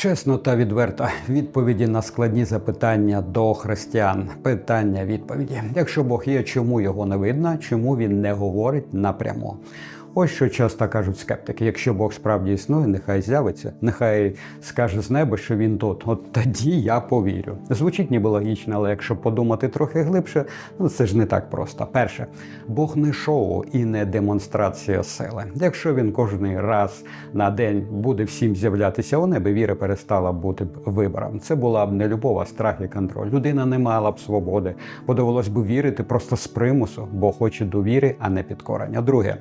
Чесно та відверто, відповіді на складні запитання до християн. Питання відповіді. Якщо Бог є, чому його не видно, чому він не говорить напряму? Ось що часто кажуть скептики: якщо Бог справді існує, нехай з'явиться, нехай скаже з неба, що він тут. От тоді я повірю. Звучить ніби логічно, але якщо подумати трохи глибше, ну це ж не так просто. Перше, Бог не шоу і не демонстрація сили. Якщо він кожний раз на день буде всім з'являтися у небі, віра перестала бути вибором. Це була б не любов, а страх і контроль. Людина не мала б свободи, бо довелось би вірити просто з примусу, бо хоче довіри, а не підкорення. Друге,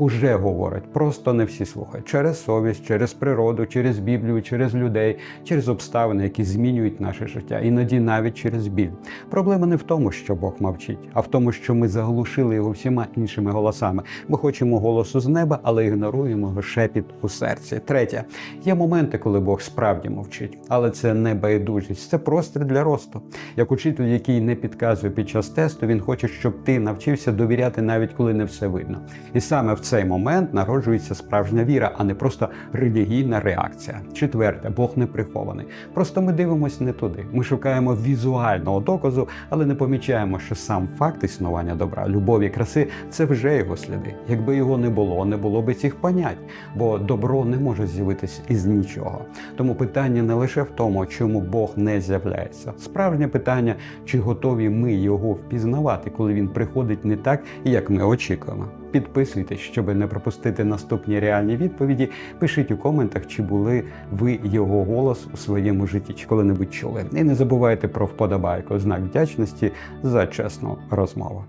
Уже говорить, просто не всі слухають через совість, через природу, через Біблію, через людей, через обставини, які змінюють наше життя, іноді навіть через біль. Проблема не в тому, що Бог мовчить, а в тому, що ми заглушили його всіма іншими голосами. Ми хочемо голосу з неба, але ігноруємо його шепіт у серці. Третє, є моменти, коли Бог справді мовчить, але це не байдужість, це простір для росту. Як учитель, який не підказує під час тесту, він хоче, щоб ти навчився довіряти навіть коли не все видно. І саме в цей момент народжується справжня віра, а не просто релігійна реакція. Четверте, Бог не прихований. Просто ми дивимося не туди. Ми шукаємо візуального доказу, але не помічаємо, що сам факт існування добра, любові, краси це вже його сліди. Якби його не було, не було би цих понять, бо добро не може з'явитися із нічого. Тому питання не лише в тому, чому Бог не з'являється. Справжнє питання, чи готові ми його впізнавати, коли він приходить не так, як ми очікуємо. Підписуйтесь, щоб не пропустити наступні реальні відповіді. Пишіть у коментах, чи були ви його голос у своєму житті, чи коли-небудь чули. І не забувайте про вподобайку, знак вдячності за чесну розмову.